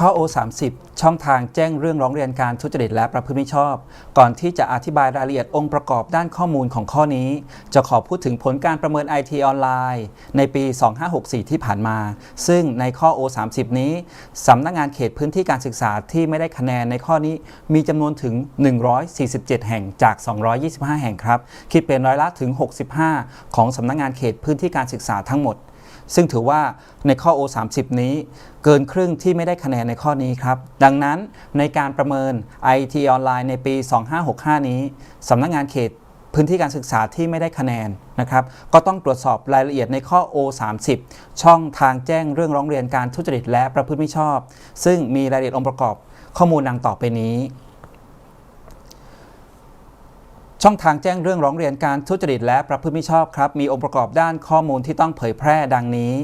ข้อ O 30 ช่องทางแจ้งเรื่องร้องเรียนการทุจริตและประพฤติมิชอบ ก่อนที่จะอธิบายรายละเอียดองค์ประกอบด้านข้อมูลของข้อนี้ จะขอพูดถึงผลการประเมิน IT ออนไลน์ ในปี 2564 ที่ผ่านมา ซึ่งในข้อ O 30 นี้สำนักงานเขตพื้นที่การศึกษาที่ไม่ได้คะแนนในข้อนี้มีจำนวนถึง 147 แห่งจาก 225 แห่งครับ คิดเป็นร้อยละถึง 65 ของสำนักงานเขตพื้นที่การศึกษาทั้งหมด ซึ่งถือว่าในข้อ O 30นี้ เกินครึ่งที่ไม่ได้คะแนนในข้อนี้ครับ ดังนั้นในการประเมิน IT ออนไลน์ในปี 2565 นี้สำนักงานเขตพื้นที่การศึกษาที่ไม่ได้คะแนนนะครับก็ต้องตรวจสอบรายละเอียดในข้อ O 30ช่องทางแจ้งเรื่องร้องเรียนการทุจริตและประพฤติมิชอบ ซึ่งมีรายละเอียดองค์ประกอบข้อมูลดังต่อไปนี้ ช่องทางแจ้งเรื่องร้องเรียนการทุจริตและประพฤติมิชอบครับ มีองค์ประกอบด้านข้อมูลที่ต้องเผยแพร่ดังนี้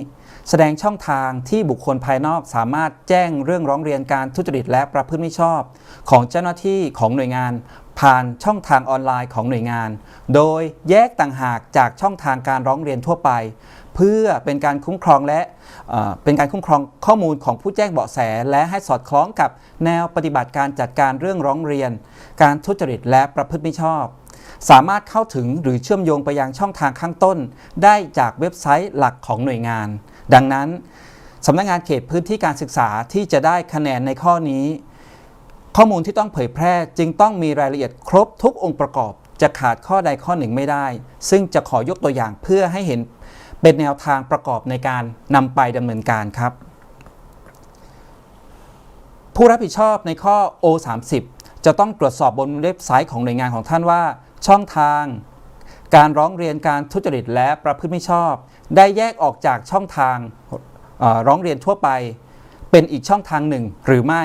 แสดงช่องทางที่บุคคลภายนอกสามารถแจ้งเรื่องร้องเรียนการทุจริตและประพฤติมิชอบ ของเจ้าหน้าที่ของหน่วยงาน ผ่านช่องทางออนไลน์ของหน่วยงาน โดยแยกต่างหากจากช่องทางการร้องเรียนทั่วไป เพื่อเป็นการคุ้มครองและเป็นการคุ้มครองข้อมูลของผู้แจ้งเบาะแส และให้สอดคล้องกับแนวปฏิบัติการจัดการเรื่องร้องเรียน การทุจริตและประพฤติมิชอบ สามารถเข้าถึงหรือเชื่อมโยงไปยังช่องทางข้างต้น ได้จากเว็บไซต์หลักของหน่วยงาน ดังนั้นสำนักงานเขตพื้นที่การศึกษาที่จะได้คะแนนในข้อนี้ ข้อมูลที่ต้องเผยแพร่จึงต้องมีรายละเอียดครบทุกองค์ประกอบ จะขาดข้อใดข้อหนึ่งไม่ได้ ซึ่งจะขอยกตัวอย่างเพื่อให้เห็นเป็นแนวทางประกอบในการนำไปดำเนินการครับ ผู้รับผิดชอบในข้อ O30 จะต้องตรวจสอบบนเว็บไซต์ของหน่วยงานของท่านว่า ช่องทาง การร้องเรียนการทุจริตและประพฤติมิชอบ ได้แยกออกจากช่องทางร้องเรียนทั่วไป เป็นอีกช่องทางหนึ่งหรือไม่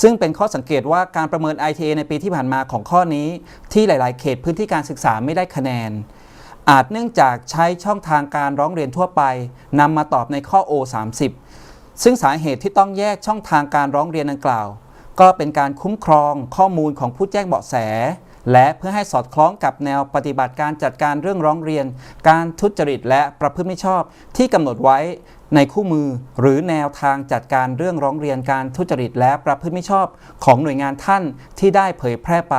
ซึ่งเป็นข้อสังเกตว่าการประเมิน ITA ในปีที่ผ่านมาของข้อนี้ ที่หลาย ๆ เขตพื้นที่การศึกษาไม่ได้คะแนน อาจเนื่องจากใช้ช่องทางการร้องเรียนทั่วไปนำมาตอบในข้อ O30 ซึ่งสาเหตุที่ต้องแยกช่องทางการร้องเรียนดังกล่าวก็เป็นการคุ้มครองข้อมูลของผู้แจ้งเบาะแส และเพื่อให้สอดคล้องกับแนวปฏิบัติการจัดการเรื่องร้องเรียน การทุจริตและประพฤติมิชอบที่กำหนดไว้ในคู่มือหรือแนวทางจัดการเรื่องร้องเรียนการทุจริตและประพฤติมิชอบของหน่วยงานท่านที่ได้เผยแพร่ไป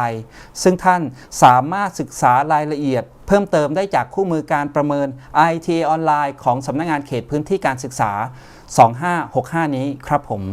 ซึ่งท่านสามารถศึกษารายละเอียด เพิ่มเติมได้จากคู่มือการประเมิน IT ออนไลน์ของสำนักงานเขตพื้นที่การศึกษา 2565 นี้ครับผม